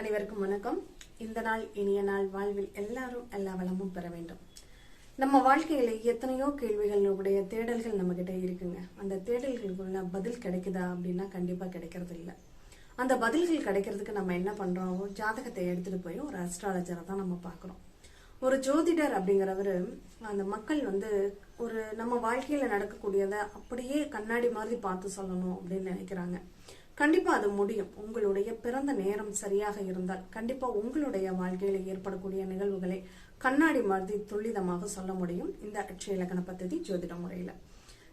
அனைவருக்கும் வணக்கம். இந்த நாள் இனிய நாள் வாழ்வில் எல்லாரும் எல்லா வளமும் பெற வேண்டும். நம்ம வாழ்க்கையில எத்தனையோ கேள்விகளுடைய தேடல்கள் நம்ம கிட்ட இருக்குங்க. அந்த தேடல்களுக்குள்ள பதில் கிடைக்குதா அப்படின்னா கண்டிப்பா கிடைக்கிறது இல்லை அந்த பதில்கள் கிடைக்கிறதுக்கு நம்ம என்ன பண்றோம்? ஜாதகத்தை எடுத்துட்டு போய் ஒரு அஸ்ட்ராலஜரை தான் நம்ம பார்க்குறோம். ஒரு ஜோதிடர் அப்படிங்கிறவர் அந்த மக்கள் வந்து ஒரு நம்ம வாழ்க்கையில நடக்கக்கூடியதை அப்படியே கண்ணாடி மாதிரி பார்த்து சொல்லணும் அப்படின்னு நினைக்கிறாங்க. கண்டிப்பா அது முடியும். உங்களுடைய பிறந்த நேரம் சரியாக இருந்தால் கண்டிப்பா உங்களுடைய வாழ்க்கையில ஏற்படக்கூடிய நிகழ்வுகளை கண்ணாடி மாதிரி துல்லிதமாக சொல்ல முடியும். இந்த அட்சயலக்கண பத்ததி ஜோதிட முறையில.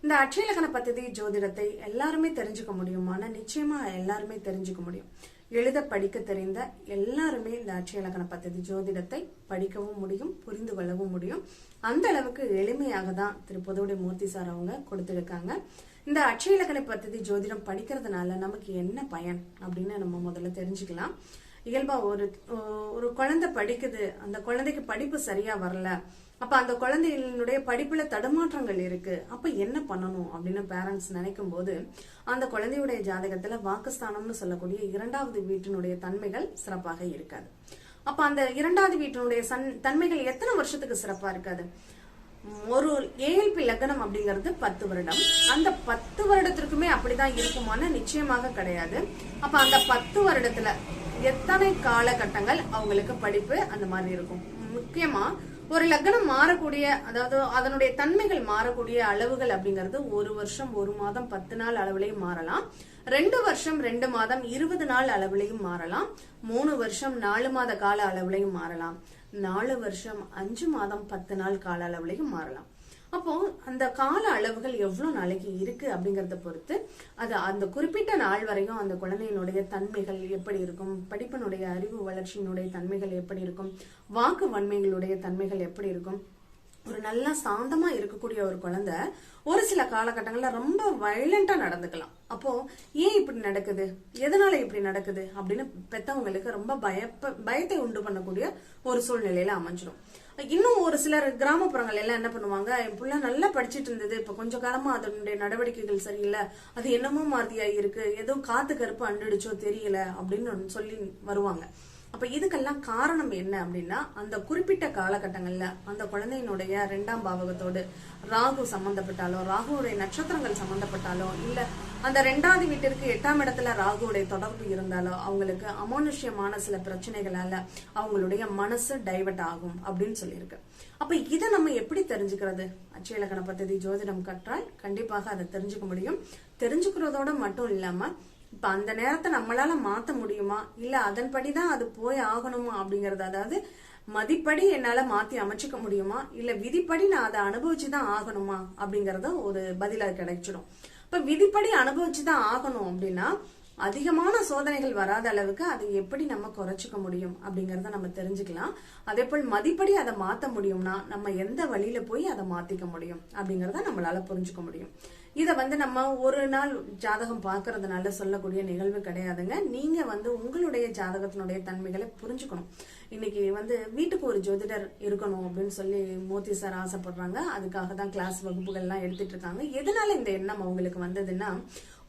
இந்த அட்சயலக்கண பத்ததி ஜோதிடத்தை எல்லாருமே தெரிஞ்சுக்க முடியுமான நிச்சயமா எல்லாருமே தெரிஞ்சுக்க முடியும். எழுத படிக்க தெரிந்த எல்லாருமே இந்த அட்சயலக்கண பத்ததி ஜோதிடத்தை படிக்கவும் முடியும் புரிந்து கொள்ளவும் முடியும். அந்த அளவுக்கு எளிமையாக தான் திரு. பொதுவுடைய மூர்த்தி சார் அவங்க கொடுத்துருக்காங்க. இந்த அட்சயலக்கண பദ്ധதி ஜோதிடம் படிக்கிறதுனால நமக்கு என்ன பயன் அப்படின்னு நம்ம முதல்ல தெரிஞ்சுக்கலாம். இயல்பா ஒரு ஒரு குழந்தை படிக்குது அந்த குழந்தைக்கு படிப்பு சரியா வரல அப்ப அந்த குழந்தைகளுடைய படிப்புல தடுமாற்றங்கள் இருக்கு அப்ப என்ன பண்ணணும் அப்படின்னு பேரண்ட்ஸ் நினைக்கும் போது அந்த குழந்தையுடைய ஜாதகத்துல வாக்குஸ்தானம்னு சொல்லக்கூடிய இரண்டாவது வீட்டினுடைய தன்மைகள் சிறப்பாக இருக்காது. அப்ப அந்த இரண்டாவது வீட்டினுடைய சன் தன்மைகள் எத்தனை வருஷத்துக்கு சிறப்பா இருக்காது? ஒரு ஏஎல்பி லக்னம் அப்படிங்கிறது பத்து வருடம். அந்த பத்து வருடத்திற்குமே அப்படிதான் இருக்குமான்னு நிச்சயமாக கிடையாது. அப்ப அந்த பத்து வருடத்துல எத்தனை காலகட்டங்கள் அவங்களுக்கு படிப்பு அந்த மாதிரி இருக்கும்? முக்கியமா ஒரு லக்னம் மாறக்கூடிய அதாவது அதனுடைய தன்மைகள் மாறக்கூடிய அளவுகள் அப்படிங்கிறது ஒரு வருஷம் ஒரு மாதம் பத்து நாள் அளவுலையும் மாறலாம். ரெண்டு வருஷம் ரெண்டு மாதம் இருபது நாள் அளவுலையும் மாறலாம். மூணு வருஷம் நாலு மாத கால அளவுலையும் மாறலாம். நாலு வருஷம் அஞ்சு மாதம் பத்து நாள் கால அளவுலையும் மாறலாம். அப்போ அந்த கால அளவுகள் எவ்வளவு நாளைக்கு இருக்கு அப்படிங்கறத பொறுத்து அது அந்த குறிப்பிட்ட நாள் வரையும் அந்த குழந்தையினுடைய தன்மைகள் எப்படி இருக்கும்? படிப்பினுடைய அறிவு வளர்ச்சியினுடைய தன்மைகள் எப்படி இருக்கும்? வாக்கு வன்மைகளுடைய தன்மைகள் எப்படி இருக்கும்? ஒரு நல்லா சாந்தமா இருக்கக்கூடிய ஒரு குழந்தை ஒரு சில காலகட்டங்கள்ல ரொம்ப வயலண்டா நடந்துக்கலாம். அப்போ ஏன் இப்படி நடக்குது? எதனால இப்படி நடக்குது? அப்படின்னு பெத்தவங்களுக்கு ரொம்ப பயப்ப பயத்தை உண்டு பண்ணக்கூடிய ஒரு சூழ்நிலையில அமைஞ்சிடும் இன்னும் ஒரு சிலர் கிராமப்புறங்கள் எல்லாம் என்ன பண்ணுவாங்க? என் புள்ள நல்லா படிச்சிட்டு இருந்தது. இப்ப கொஞ்ச காலமா அதனுடைய நடவடிக்கைகள் சரியில்லை. அது என்னமோ மாதிரியா இருக்கு ஏதோ காத்து கருப்பு அண்டுடுச்சோ தெரியல அப்படின்னு சொல்லி வருவாங்க. அப்ப இதுக்கெல்லாம் காரணம் என்ன அப்படின்னா அந்த குறிப்பிட்ட காலகட்டங்கள்ல அந்த குழந்தையினுடைய ரெண்டாம் பாவகத்தோடு ராகு சம்பந்தப்பட்டாலோ ராகுவுடைய நட்சத்திரங்கள் சம்பந்தப்பட்டாலோ இல்ல அந்த ரெண்டாவது வீட்டிற்கு எட்டாம் இடத்துல ராகுவுடைய தொடர்பு இருந்தாலோ அவங்களுக்கு அமானுஷ்யமான சில பிரச்சனைகளால அவங்களுடைய மனசு டைவர்ட் ஆகும் அப்படின்னு சொல்லியிருக்கு. அப்ப இதை நம்ம எப்படி தெரிஞ்சுக்கிறது? அச்சயலக்கண பத்ததி ஜோதிடம் கற்றால் கண்டிப்பாக அதை தெரிஞ்சுக்க முடியும். தெரிஞ்சுக்கிறதோட மட்டும் இல்லாம இப்ப அந்த நேரத்தை நம்மளால மாத்த முடியுமா? இல்ல அதன்படிதான் அது போய் ஆகணுமா அப்படிங்கறது? அதாவது மதிப்படி என்னால மாத்தி அமைச்சுக்க முடியுமா? இல்ல விதிப்படி நான் அதை அனுபவிச்சுதான் ஆகணுமா அப்படிங்கறத ஒரு பதிலா கிடைச்சிடும். இப்ப விதிப்படி அனுபவிச்சுதான் ஆகணும் அப்படின்னா அதிகமான சோதனைகள் வராத அளவுக்கு அதை எப்படி நம்ம குறைச்சிக்க முடியும் அப்படிங்கறத நம்ம தெரிஞ்சுக்கலாம். அதே போல் மதிப்படி அதை மாத்த முடியும்னா நம்ம எந்த வழியில போய் அதை மாத்திக்க முடியும் அப்படிங்கறத நம்மளால புரிஞ்சுக்க முடியும். இதை வந்து நம்ம ஒரு நாள் ஜாதகம் பார்க்கறதுனால சொல்லக்கூடிய நிகழ்வு கிடையாதுங்க. நீங்க வந்து உங்களுடைய ஜாதகத்தினுடைய தன்மைகளை புரிஞ்சுக்கணும். இன்னைக்கு வந்து வீட்டுக்கு ஒரு ஜோதிடர் இருக்கணும் அப்படின்னு சொல்லி மோதி சார் ஆசைப்படுறாங்க. அதுக்காக தான் கிளாஸ் வகுப்புகள்லாம் எடுத்துட்டு இருக்காங்க. எதனால இந்த எண்ணம் அவங்களுக்கு வந்ததுன்னா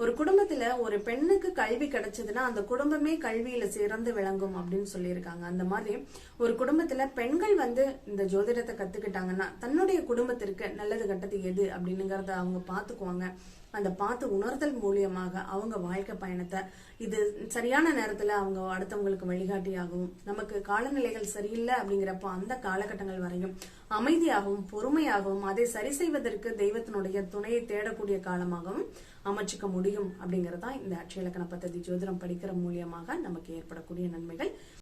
ஒரு குடும்பத்துல ஒரு பெண்ணுக்கு கல்வி கிடைச்சதுன்னா அந்த குடும்பமே கல்வியில சிறந்து விளங்கும் அப்படின்னு சொல்லியிருக்காங்க. அந்த மாதிரி ஒரு குடும்பத்துல பெண்கள் வந்து இந்த ஜோதிடத்தை கத்துக்கிட்டாங்கன்னா தன்னுடைய குடும்பத்திற்கு நல்லது கட்டது எது அப்படின்னுங்கிறத அவங்க பாத்துக்குவாங்க அந்த பார்த்து உணர்தல் மூலியமாக அவங்க வாழ்க்கை பயணத்தை இது சரியான நேரத்துல அவங்க அடுத்தவங்களுக்கு வழிகாட்டியாகவும் நமக்கு காலநிலைகள் சரியில்லை அப்படிங்கிறப்போ அந்த காலகட்டங்கள் வரையும் அமைதியாகவும் பொறுமையாகவும் அதை சரி செய்வதற்கு தெய்வத்தினுடைய துணையை தேடக்கூடிய காலமாகவும் அமைச்சிக்க முடியும் அப்படிங்கறதான் இந்த அட்சயலக்கண பத்ததி ஜோதிடம் படிக்கிற மூலியமாக நமக்கு ஏற்படக்கூடிய நன்மைகள்.